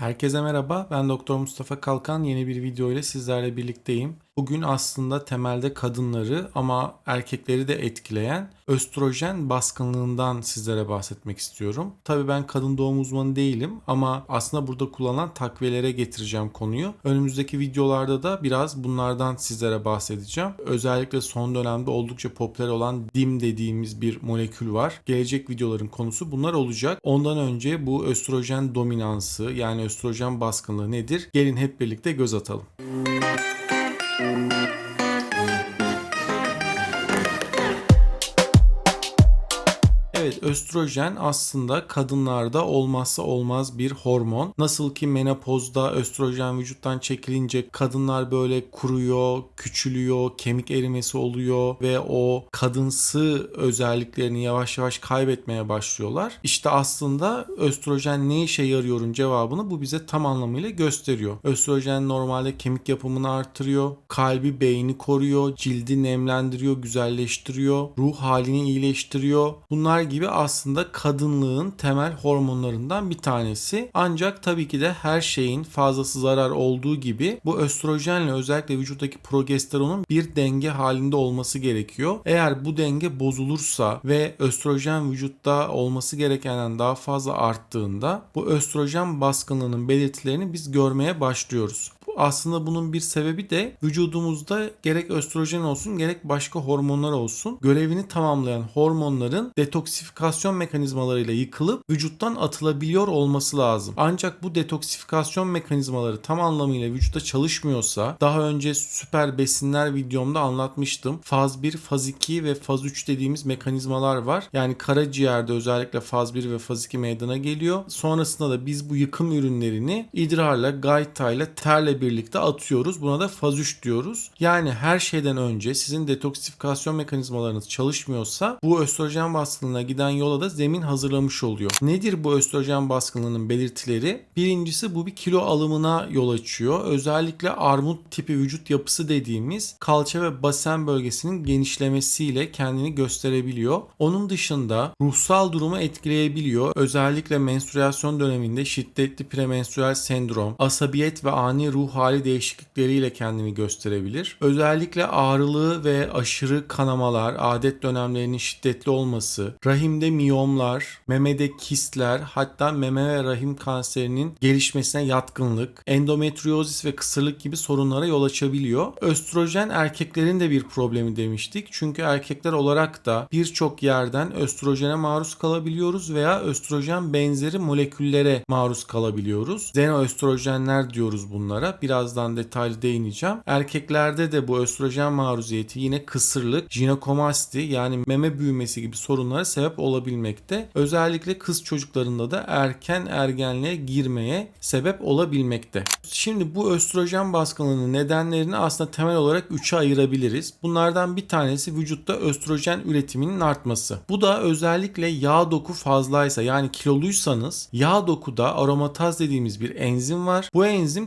Herkese merhaba. Ben Doktor Mustafa Kalkan. Yeni bir video ile sizlerle birlikteyim. Bugün aslında temelde kadınları ama erkekleri de etkileyen östrojen baskınlığından sizlere bahsetmek istiyorum. Tabii ben kadın doğum uzmanı değilim ama aslında burada kullanılan takviyelere getireceğim konuyu. Önümüzdeki videolarda da biraz bunlardan sizlere bahsedeceğim. Özellikle son dönemde oldukça popüler olan DIM dediğimiz bir molekül var. Gelecek videoların konusu bunlar olacak. Ondan önce bu östrojen dominansı yani östrojen baskınlığı nedir? Gelin hep birlikte göz atalım. Evet östrojen aslında kadınlarda olmazsa olmaz bir hormon. Nasıl ki menopozda östrojen vücuttan çekilince kadınlar böyle kuruyor, küçülüyor, kemik erimesi oluyor ve o kadınsı özelliklerini yavaş yavaş kaybetmeye başlıyorlar. İşte aslında östrojen ne işe yarıyorun cevabını bu bize tam anlamıyla gösteriyor. Östrojen normalde kemik yapımını artırıyor, kalbi beyni koruyor, cildi nemlendiriyor, güzelleştiriyor, ruh halini iyileştiriyor. Bunlar gibi aslında kadınlığın temel hormonlarından bir tanesi. Ancak tabii ki de her şeyin fazlası zarar olduğu gibi bu östrojenle özellikle vücuttaki progesteronun bir denge halinde olması gerekiyor. Eğer bu denge bozulursa ve östrojen vücutta olması gerekenden daha fazla arttığında bu östrojen baskınlığının belirtilerini biz görmeye başlıyoruz. Aslında bunun bir sebebi de vücudumuzda gerek östrojen olsun gerek başka hormonlar olsun görevini tamamlayan hormonların detoksifikasyon mekanizmalarıyla yıkılıp vücuttan atılabiliyor olması lazım. Ancak bu detoksifikasyon mekanizmaları tam anlamıyla vücutta çalışmıyorsa daha önce süper besinler videomda anlatmıştım. Faz 1, faz 2 ve faz 3 dediğimiz mekanizmalar var. Yani karaciğerde özellikle faz 1 ve faz 2 meydana geliyor. Sonrasında da biz bu yıkım ürünlerini idrarla, gaytayla, terle birlikte atıyoruz. Buna da faz 3 diyoruz. Yani her şeyden önce sizin detoksifikasyon mekanizmalarınız çalışmıyorsa bu östrojen baskınlığına giden yola da zemin hazırlamış oluyor. Nedir bu östrojen baskınlığının belirtileri? Birincisi bu bir kilo alımına yol açıyor. Özellikle armut tipi vücut yapısı dediğimiz kalça ve basen bölgesinin genişlemesiyle kendini gösterebiliyor. Onun dışında ruhsal durumu etkileyebiliyor. Özellikle menstrüasyon döneminde şiddetli premenstrüel sendrom, asabiyet ve ani ruh hali değişiklikleriyle kendini gösterebilir. Özellikle ağrılı ve aşırı kanamalar, adet dönemlerinin şiddetli olması, rahimde miyomlar, memede kistler, hatta meme ve rahim kanserinin gelişmesine yatkınlık, endometriozis ve kısırlık gibi sorunlara yol açabiliyor. Östrojen erkeklerin de bir problemi demiştik. Çünkü erkekler olarak da birçok yerden östrojene maruz kalabiliyoruz veya östrojen benzeri moleküllere maruz kalabiliyoruz. Xenoöstrojenler diyoruz bunlara. Birazdan detaylı değineceğim. Erkeklerde de bu östrojen maruziyeti yine kısırlık, jinekomasti yani meme büyümesi gibi sorunlara sebep olabilmekte. Özellikle kız çocuklarında da erken ergenliğe girmeye sebep olabilmekte. Şimdi bu östrojen baskınlığının nedenlerini aslında temel olarak 3'e ayırabiliriz. Bunlardan bir tanesi vücutta östrojen üretiminin artması. Bu da özellikle yağ doku fazlaysa yani kiloluysanız yağ dokuda aromataz dediğimiz bir enzim var. Bu enzim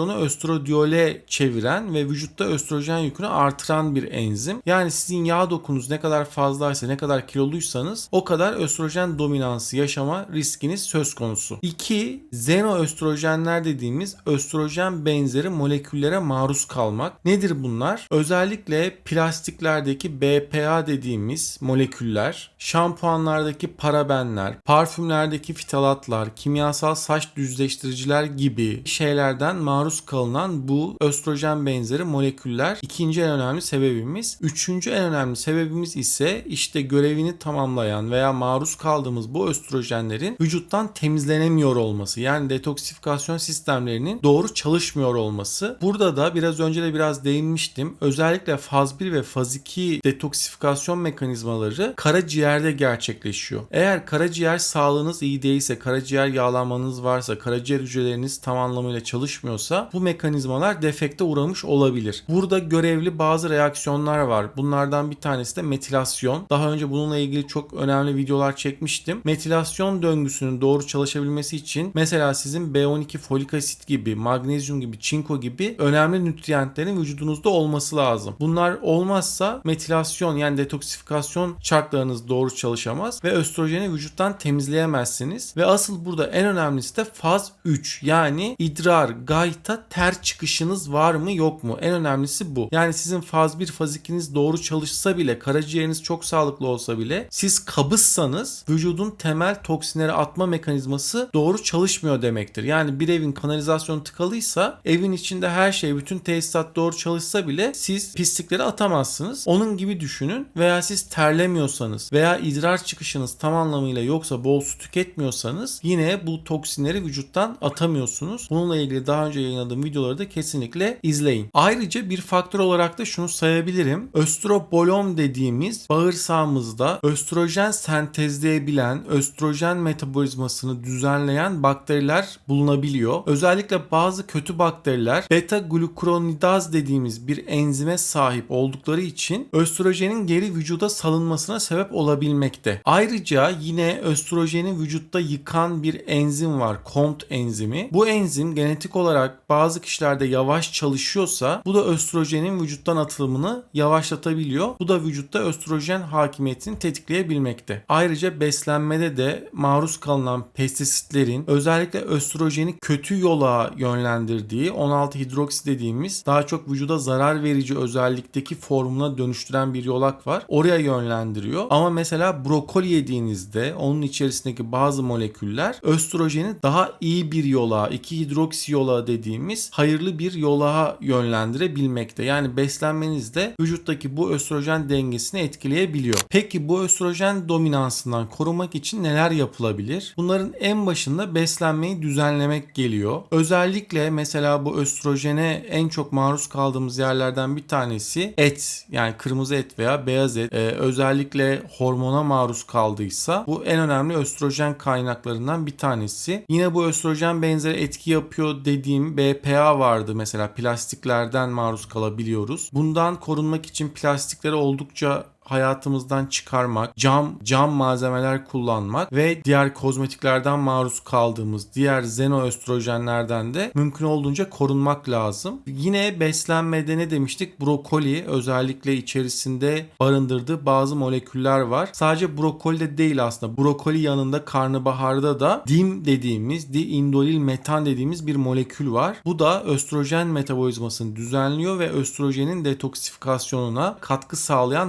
testosteronu östradiyole çeviren ve vücutta östrojen yükünü artıran bir enzim. Yani sizin yağ dokunuz ne kadar fazlaysa ne kadar kiloluysanız o kadar östrojen dominansı yaşama riskiniz söz konusu. 2. Xenoöstrojenler dediğimiz östrojen benzeri moleküllere maruz kalmak. Nedir bunlar? Özellikle plastiklerdeki BPA dediğimiz moleküller, şampuanlardaki parabenler, parfümlerdeki fitalatlar, kimyasal saç düzleştiriciler gibi şeylerden maruz kalınan bu östrojen benzeri moleküller ikinci en önemli sebebimiz. Üçüncü en önemli sebebimiz ise işte görevini tamamlayan veya maruz kaldığımız bu östrojenlerin vücuttan temizlenemiyor olması. Yani detoksifikasyon sistemlerinin doğru çalışmıyor olması. Burada da biraz önce de biraz değinmiştim. Özellikle faz 1 ve faz 2 detoksifikasyon mekanizmaları karaciğerde gerçekleşiyor. Eğer karaciğer sağlığınız iyi değilse, karaciğer yağlanmanız varsa, karaciğer hücreleriniz tam anlamıyla çalışmıyorsa bu mekanizmalar defekte uğramış olabilir. Burada görevli bazı reaksiyonlar var. Bunlardan bir tanesi de metilasyon. Daha önce bununla ilgili çok önemli videolar çekmiştim. Metilasyon döngüsünün doğru çalışabilmesi için mesela sizin B12 folik asit gibi, magnezyum gibi, çinko gibi önemli nütriyentlerin vücudunuzda olması lazım. Bunlar olmazsa metilasyon yani detoksifikasyon çarklarınız doğru çalışamaz ve östrojeni vücuttan temizleyemezsiniz. Ve asıl burada en önemlisi de faz 3 yani idrar, gayta, ter çıkışınız var mı yok mu? En önemlisi bu. Yani sizin faz 1, faz 2'niz doğru çalışsa bile, karaciğeriniz çok sağlıklı olsa bile siz kabızsanız vücudun temel toksinleri atma mekanizması doğru çalışmıyor demektir. Yani bir evin kanalizasyonu tıkalıysa evin içinde her şey, bütün tesisat doğru çalışsa bile siz pislikleri atamazsınız. Onun gibi düşünün veya siz terlemiyorsanız veya idrar çıkışınız tam anlamıyla yoksa bol su tüketmiyorsanız yine bu toksinleri vücuttan atamıyorsunuz. Bununla ilgili daha önce yayınladığım videoları da kesinlikle izleyin. Ayrıca bir faktör olarak da şunu sayabilirim. Östrobolom dediğimiz bağırsağımızda östrojen sentezleyebilen, östrojen metabolizmasını düzenleyen bakteriler bulunabiliyor. Özellikle bazı kötü bakteriler beta glukuronidaz dediğimiz bir enzime sahip oldukları için östrojenin geri vücuda salınmasına sebep olabilmekte. Ayrıca yine östrojeni vücutta yıkan bir enzim var. COMT enzimi. Bu enzim genetik olarak bazı kişilerde yavaş çalışıyorsa bu da östrojenin vücuttan atılımını yavaşlatabiliyor. Bu da vücutta östrojen hakimiyetini tetikleyebilmekte. Ayrıca beslenmede de maruz kalınan pestisitlerin özellikle östrojeni kötü yola yönlendirdiği 16 hidroksi dediğimiz daha çok vücuda zarar verici özellikteki formuna dönüştüren bir yolak var. Oraya yönlendiriyor. Ama mesela brokoli yediğinizde onun içerisindeki bazı moleküller östrojeni daha iyi bir yola, 2 hidroksi yola dediğimiz hayırlı bir yola yönlendirebilmekte. Yani beslenmenizde vücuttaki bu östrojen dengesini etkileyebiliyor. Peki bu östrojen dominansından korumak için neler yapılabilir? Bunların en başında beslenmeyi düzenlemek geliyor. Özellikle mesela bu östrojene en çok maruz kaldığımız yerlerden bir tanesi et. Yani kırmızı et veya beyaz et. Ee, özellikle hormona maruz kaldıysa bu en önemli östrojen kaynaklarından bir tanesi. Yine bu östrojen benzeri etki yapıyor dediğim BPA vardı mesela plastiklerden maruz kalabiliyoruz. Bundan korunmak için plastikleri oldukça hayatımızdan çıkarmak, cam cam malzemeler kullanmak ve diğer kozmetiklerden maruz kaldığımız diğer xenoöstrojenlerden de mümkün olduğunca korunmak lazım. Yine beslenmede ne demiştik? Brokoli özellikle içerisinde barındırdığı bazı moleküller var. Sadece brokolide değil aslında. Brokoli yanında karnabaharda da DIM dediğimiz diindolil metan dediğimiz bir molekül var. Bu da östrojen metabolizmasını düzenliyor ve östrojenin detoksifikasyonuna katkı sağlayan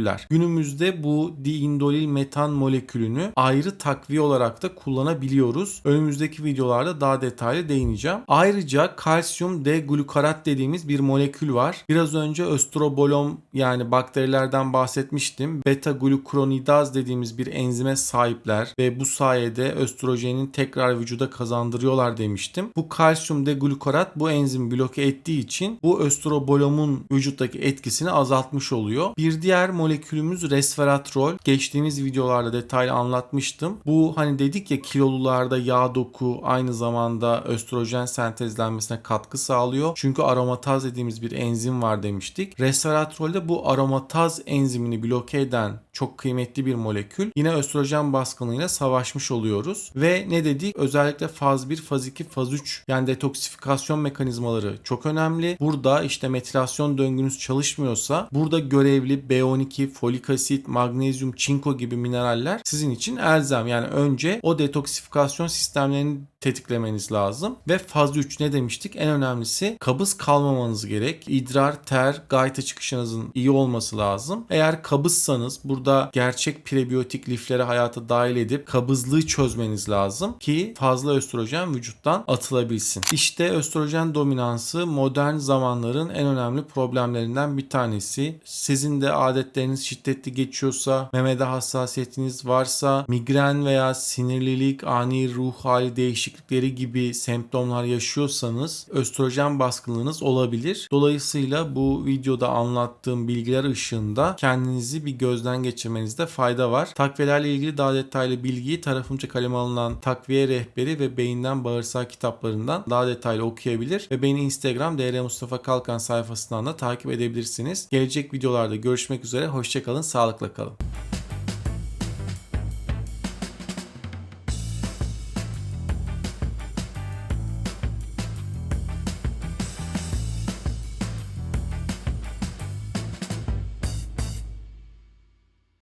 moleküller. Günümüzde bu diindolil metan molekülünü ayrı takviye olarak da kullanabiliyoruz. Önümüzdeki videolarda daha detaylı değineceğim. Ayrıca kalsiyum D-glukarat dediğimiz bir molekül var. Biraz önce östrobolom yani bakterilerden bahsetmiştim. Beta glukuronidaz dediğimiz bir enzime sahipler ve bu sayede östrojenin tekrar vücuda kazandırıyorlar demiştim. Bu kalsiyum D-glukarat bu enzimi bloke ettiği için bu östrobolomun vücuttaki etkisini azaltmış oluyor. Bir diğer molekülümüz resveratrol. Geçtiğimiz videolarda detaylı anlatmıştım. Bu hani dedik ya kilolularda yağ doku aynı zamanda östrojen sentezlenmesine katkı sağlıyor. Çünkü aromataz dediğimiz bir enzim var demiştik. Resveratrolde bu aromataz enzimini bloke eden çok kıymetli bir molekül. Yine östrojen baskınıyla savaşmış oluyoruz. Ve ne dedik? Özellikle faz 1, faz 2, faz 3 yani detoksifikasyon mekanizmaları çok önemli. Burada işte metilasyon döngünüz çalışmıyorsa burada görevli B12, folik asit, magnezyum, çinko gibi mineraller sizin için elzem. Yani önce o detoksifikasyon sistemlerini tetiklemeniz lazım. Ve faz 3 ne demiştik? En önemlisi kabız kalmamanız gerek. İdrar, ter, gayta çıkışınızın iyi olması lazım. Eğer kabızsanız burada gerçek prebiyotik lifleri hayata dahil edip kabızlığı çözmeniz lazım ki fazla östrojen vücuttan atılabilsin. İşte östrojen dominansı modern zamanların en önemli problemlerinden bir tanesi. Sizin de adetleriniz şiddetli geçiyorsa, memede hassasiyetiniz varsa, migren veya sinirlilik, ani ruh hali değişikliği değişiklikleri gibi semptomlar yaşıyorsanız östrojen baskınlığınız olabilir. Dolayısıyla bu videoda anlattığım bilgiler ışığında kendinizi bir gözden geçirmenizde fayda var. Takviyelerle ilgili daha detaylı bilgiyi tarafımca kaleme alınan takviye rehberi ve beyinden bağırsağı kitaplarından daha detaylı okuyabilir ve beni Instagram DR Mustafa Kalkan sayfasından da takip edebilirsiniz. Gelecek videolarda görüşmek üzere. Hoşçakalın, sağlıkla kalın.